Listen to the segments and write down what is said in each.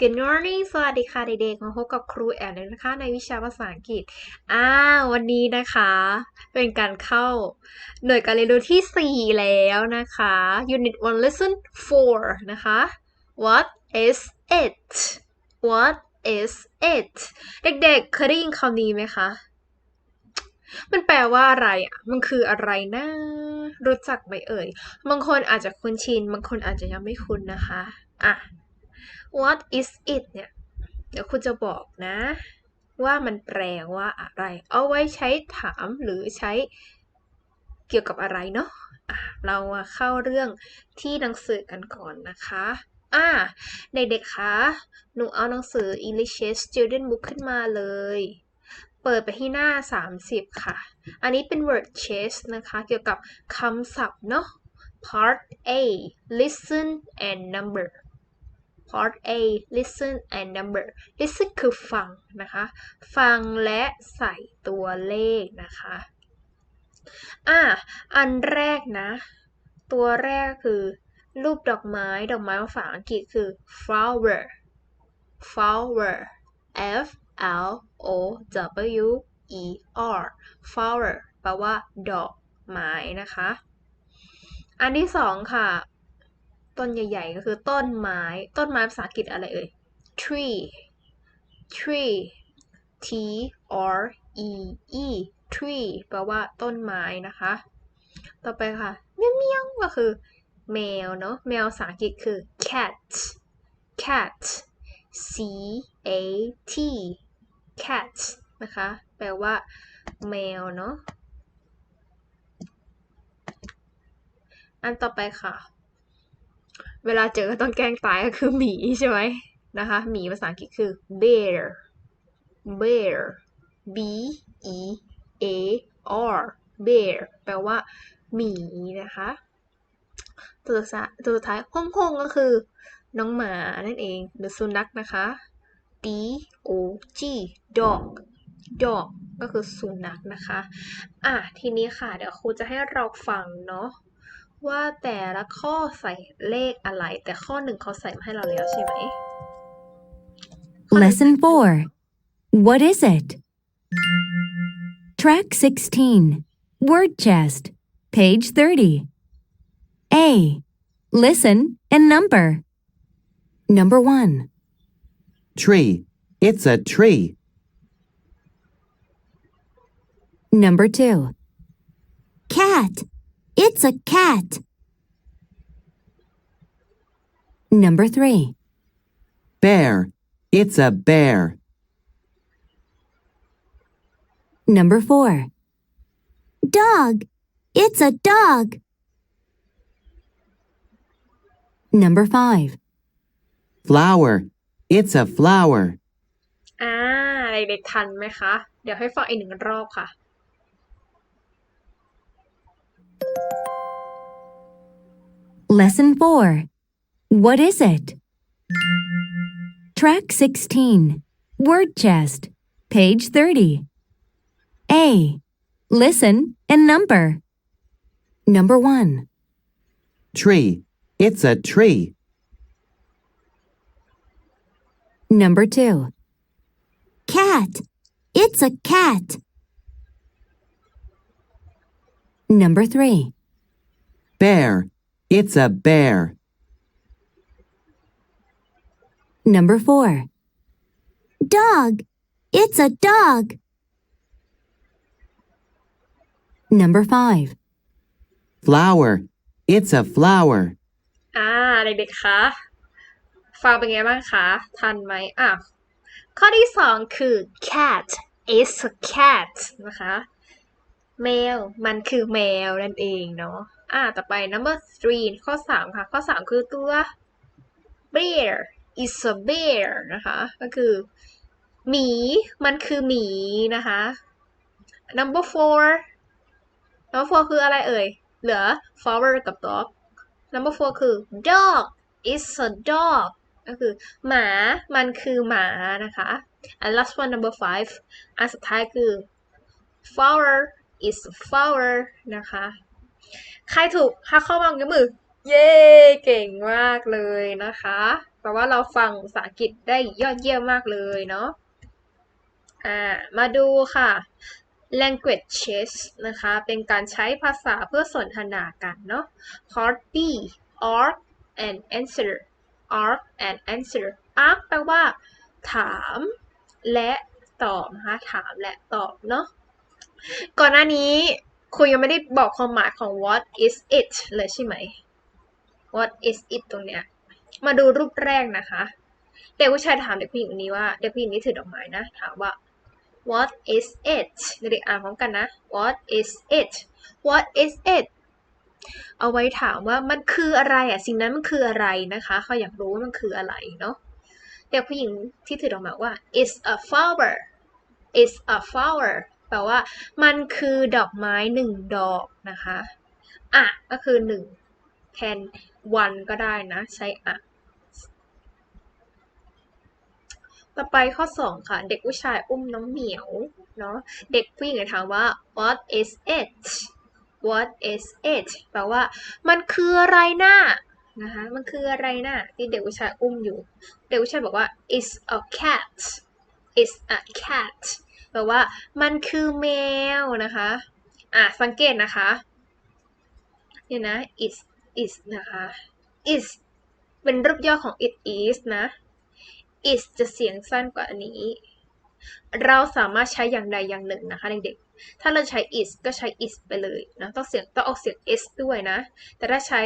Good morning สวัสดีค่ะเด็กๆ มาพบกับครูแอนเลยนะคะ ในวิชาภาษาอังกฤษ อ่า วันนี้นะคะ เป็นการเข้าหน่วยการเรียนรู้ที่ 4 แล้วนะคะ Unit 1 Lesson 4 นะคะ What is it What is it เด็กๆ เคยได้ยินคำนี้ไหมคะ มันแปลว่าอะไรอะ มันคืออะไรนะรู้จักไหมเอ่ย บางคนอาจจะคุ้นชิน บางคนอาจจะยังไม่คุ้นนะคะ อะ what is it เนี่ย เดี๋ยวคุณจะบอกนะ ว่ามันแปลว่าอะไร เอาไว้ใช้ถามหรือใช้เกี่ยวกับอะไรเนาะะเรามาเข้าเรื่องที่หนังสือกันก่อนนะคะอ่าเด็กๆคะหนูเอาหนังสือ English Student Book ขึ้นมาเลย เปิดไปที่หน้า 30 ค่ะ อันนี้เป็น word chase นะคะ เกี่ยวกับคำศัพท์เนาะ part A listen and number part A listen and number listen คือฟังนะคะ ฟังและใส่ตัวเลขนะคะอะอันแรกนะ ตัวแรกคือ รูปดอกไม้ ดอกไม้ภาษาอังกฤษคือ flower flower f l o w e r flower แปลว่า ดอกไม้นะคะ อันที่สองค่ะ ต้นใหญ่ ๆ ก็คือต้นไม้ ต้นไม้ภาษาอังกฤษอะไรเอ่ย tree tree t r e e tree แปลว่าต้นไม้นะคะ ต่อไปค่ะเมียวเมียวก็คือ แมวเนาะแมวภาษาอังกฤษคือ cat cat c a t cat นะคะ แปลว่า แมวเนาะอันต่อไปค่ะ เวลาเจอก็ต้องแกล้งตายก็คือหมีใช่ไหมนะคะหมีภาษาอังกฤษคือ bear bear b e a r bear แปลว่าหมีนะคะ ตัวสุดท้ายตัวสุดท้ายฮ่องฮ่องก็คือ น้องหมานั่นเองหรือสุนัขนะคะ d o g dog dog ก็คือสุนัขนะคะ อะ ทีนี้ค่ะ เดี๋ยวครูจะให้เราฟังเนาะ ว่าแต่ละข้อใส่เลขอะไร แต่ข้อหนึ่งเขาใส่มาให้เราแล้วใช่ไหม Lesson 4. What is it? Track 16. Word chest. Page 30. A. Listen and number. Number 1. Tree. It's a tree. Number 2. Cat. It's a cat. Number 3. Bear. It's a bear. Number 4. Dog. It's a dog. Number 5. Flower. It's a flower. อ่าเด็กๆทันไหมคะ เดี๋ยวให้ฟังอีกหนึ่งรอบค่ะ Lesson 4. What is it? Track 16. Word chest. Page 30. A. Listen and number. Number 1. Tree. It's a tree. Number 2. Cat. It's a cat. Number 3. Bear. It's a bear. Number 4. Dog. It's a dog. Number 5. Flower. It's a flower. อ่าเด็กๆ คะ ฟังเป็นไงบ้างคะ ทันไหมอ่ะ ข้อที่สองคือ cat is a cat นะคะ แมวมันคือแมวนั่นเองเนาะอ่าต่อไป number three ข้อสามค่ะ ข้อสามคือตัว bear is a bear นะคะ ก็คือหมี มันคือหมีนะคะ number four number four คืออะไรเอ่ย เหลือ flower กับ dog number four คือ dog is a dog ก็คือหมา มันคือหมานะคะ and last one number five อันสุดท้ายคือ flower is flower นะคะ ใครถูกถ้าเข้ามางยกมือ เย้ เก่งมากเลยนะคะแปลว่าเราฟังภาษาอังกฤษได้ยอดเยี่ยมมากเลยเนาะ อ่า มาดูค่ะ languages นะคะ เป็นการใช้ภาษาเพื่อสนทนากันเนาะ part B ask and answer ask and answer ask แปลว่า ถาม และตอบนะคะถามและตอบเนาะ ก่อนหน้านี้ครูยังไม่ได้บอกความหมายของ what is it เลยใช่ไหม what is it ตรงเนี้ย มาดูรูปแรกนะคะ เด็กผู้ชายถามเด็กผู้หญิงคนนี้ว่า เด็กผู้หญิงนี้ถือดอกไม้นะ ถามว่า what is it เด็กอ่านพร้อมกันนะ what is it what is it เอาไว้ถามว่ามันคืออะไรอะ สิ่งนั้นมันคืออะไรนะคะ เขาอยากรู้ว่ามันคืออะไรเนาะ เด็กผู้หญิงที่ถือดอกไม้ว่า is a flower is a flower ลว่า มันคือดอกไม้หนึ่งดอกนะคะอะก็คือหนึ่งแทน one ก็ได้นะ ใช้อะต่อไปข้อ 2 ค่ะ เด็กผู้ชายอุ้มน้องเหมียวเนาะเด็กผู้หญิงถามว่า what is it what is it แปลว่า มันคืออะไรน่ะนะคะมันคืออะไรน่ะที่เด็กผู้ชายอุ้มอยู่ เด็กผู้ชายบอกว่า it's a cat it's a cat แปลว่า มันคือแมวนะคะ อะ สังเกตนะคะเนี่ยนะ is is นะคะ is เป็นรูปย่อของ it is นะ is จะเสียงสั้นกว่าอันนี้ เราสามารถใช้อย่างใดอย่างหนึ่งนะคะเด็กๆ ถ้าเราใช้ is ก็ใช้ is ไปเลยนะ ต้องเสียงต้องออกเสียง s ด้วยนะ แต่ถ้าใช้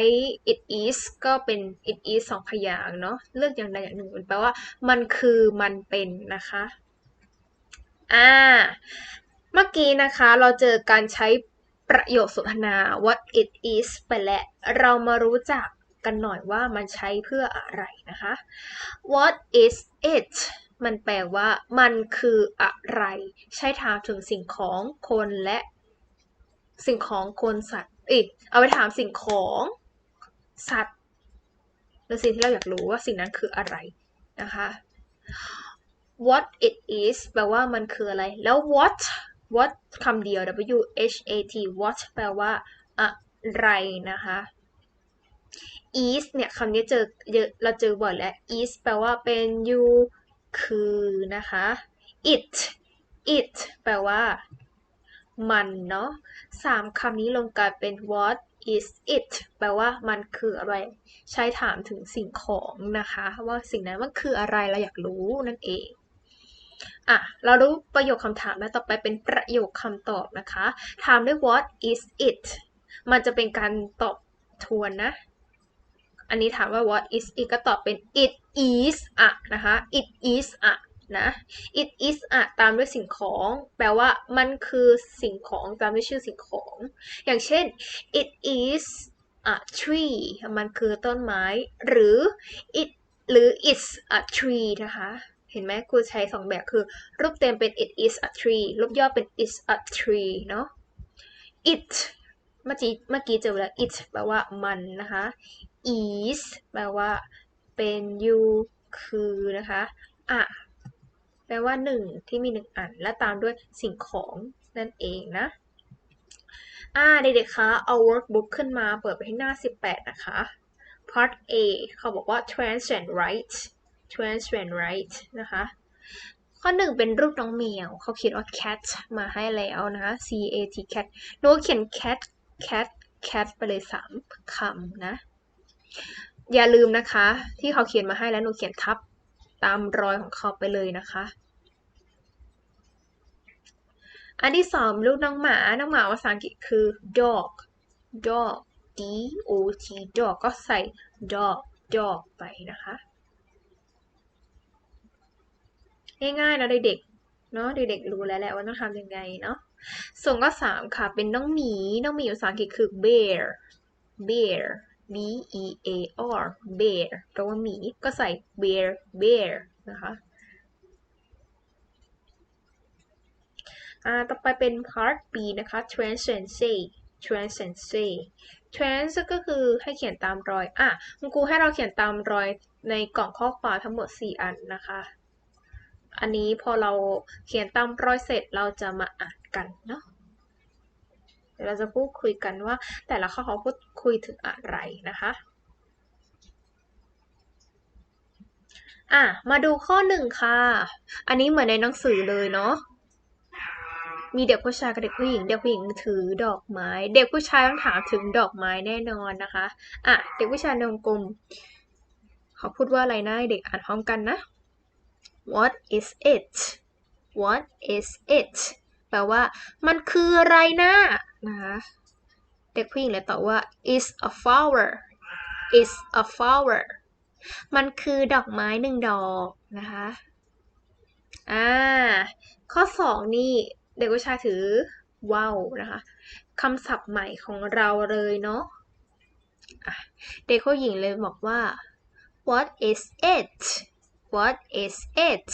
it is ก็เป็น it is สองพยางค์เนาะ เลือกอย่างใดอย่างหนึ่งมันแปลว่า มันคือมันเป็นนะคะ อ่า เมื่อกี้นะคะเราเจอการใช้ประโยคสนทนา what it is ไปแล้ว เรามารู้จักกันหน่อยว่ามันใช้เพื่ออะไรนะคะ what is it มันแปลว่ามันคืออะไร ใช้ถามถึงสิ่งของคนและสิ่งของคนสัตว์เอ้ยเอาไปถามสิ่งของสัตว์หรือสิ่งที่เราอยากรู้ว่าสิ่งนั้นคืออะไรนะคะ what it is แปลว่ามันคืออะไร แล้ว what what คำเดียว w h a t what แปลว่าอะไรนะคะ is เนี่ยคำนี้เจอเยอะเราเจอบ่อยแล้ว is แปลว่าเป็นอยู่คือนะคะ it it แปลว่า มันเนาะสามคำนี้ลงกลายเป็น what is it แปลว่ามันคืออะไร ใช้ถามถึงสิ่งของนะคะ ว่าสิ่งนั้นมันคืออะไรเราอยากรู้นั่นเอง อะ เรารู้ประโยคคำถามแล้วต่อไปเป็นประโยคคำตอบนะคะ ถามด้วย what is it มันจะเป็นการตอบทวนนะ อันนี้ถามว่า what is it ก็ตอบเป็น it is อะนะคะ it is อะนะ it is อะตามด้วยสิ่งของ แปลว่ามันคือสิ่งของตามด้วยชื่อสิ่งของ อย่างเช่น it is a tree มันคือต้นไม้ หรือ it หรือ it's a tree นะคะ เห็นไหมครูใช้สองแบบคือ รูปเต็มเป็น it is a tree รูปย่อเป็น is a tree เนาะ it เมื่อกี้เมื่อกี้เจอแล้ว it แปลว่ามันนะคะ is แปลว่าเป็นอยู่คือนะคะอะแปลว่าหนึ่งที่มีหนึ่งอัน และตามด้วยสิ่งของนั่นเองนะอ่าเด็กๆคะเอา workbook ขึ้นมาเปิดไปที่หน้า 18 นะคะ part A เขาบอกว่า translate right translate right นะคะ ข้อหนึ่งเป็นรูปน้องแมว เขาเขียนว่า cat มาให้แล้วนะคะ c a t cat โน้เขียน cat cat cat ไปเลยสามคำนะ อย่าลืมนะคะ ที่เขาเขียนมาให้แล้วหนูเขียนทับตามรอยของเขาไปเลยนะคะ อันที่สองลูกน้องหมา น้องหมาภาษาอังกฤษคือ dog dog d o g dog ก็ใส่ dog dog ไปนะคะ ง่ายๆนะเด็กๆเนาะเด็กๆรู้แล้วแหละว่าต้องทำยังไงเนาะส่วนข้อสามค่ะ เป็นน้องหมี น้องหมีภาษาอังกฤษคือ bear bear b e a r bear แปลว่าหมีก็ใส่ bear bear นะคะอ่าต่อไปเป็น part B นะคะ translate translate trans ก็คือให้เขียนตามรอย อะคุณครูให้เราเขียนตามรอยในกล่องข้อความทั้งหมด 4 อันนะคะ อันนี้พอเราเขียนตามรอยเสร็จเราจะมาอ่านกันเนาะเดี๋ยวเราจะพูดคุยกันว่าแต่ละข้อเขาพูดคุยถึงอะไรนะคะอะมาดูข้อหนึ่งค่ะ อันนี้เหมือนในหนังสือเลยเนาะมีเด็กผู้ชายกับเด็กผู้หญิง เด็กผู้หญิงถือดอกไม้ เด็กผู้ชายต้องถามถึงดอกไม้แน่นอนนะคะ อะ เด็กผู้ชายในวงกลม เขาพูดว่าอะไรนะ เด็กอ่านพร้อมกันนะ What is it What is it แปลว่า มันคืออะไรนะนะคะเด็กผู้หญิงเลยตอบว่า is a flower is a flower มันคือดอกไม้หนึ่งดอกนะคะอ่าข้อสองนี่เด็กผู้ชายถือว้าวนะคะคำศัพท์ใหม่ของเราเลยเนาะะเด็กผู้หญิงเลยบอกว่า what is it what is it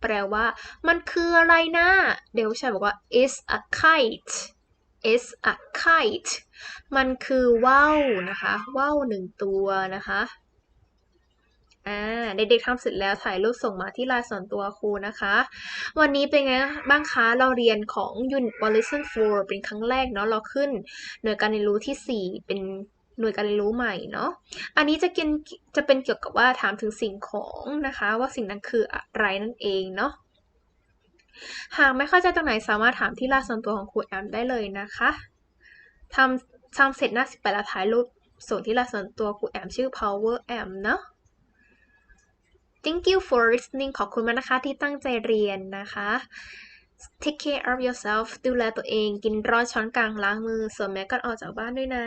แปลว่า มันคืออะไรนะ เด็กผู้ชายบอกว่า is a kite is a kite มันคือว่าวนะคะว่าวหนึ่งตัวนะคะอ่าเด็กๆทำเสร็จแล้วถ่ายรูปส่งมาที่ไลน์ส่วนตัวครูนะคะ วันนี้เป็นไงบ้างคะเราเรียนของ Unit 1 Lesson 4 เป็นครั้งแรกเนาะเราขึ้น หน่วยการเรียนรู้ที่ 4 เป็น หน่วยการเรียนรู้ใหม่เนาะ อันนี้จะเกี่ยวจะเป็นเกี่ยวกับว่าถามถึงสิ่งของนะคะ ว่าสิ่งนั้นคืออะไรนั่นเองเนาะ หากไม่เข้าใจตรงไหนสามารถถามที่ลน์ส่วนตัวของครูแอมได้เลยนะคะทำทำเสร็จหน้า18แล้วถ่ายรูปส่งที่ลน์ส่วนตัวครูแอมชื่อ power am เนาะ Thank you for listening ขอบคุณมากนะคะที่ตั้งใจเรียนนะคะ Take care of yourself ดูแลตัวเอง กินร้อนช้อนกลางล้างมือสวมแมสก่อนออกจากบ้านด้วยนะ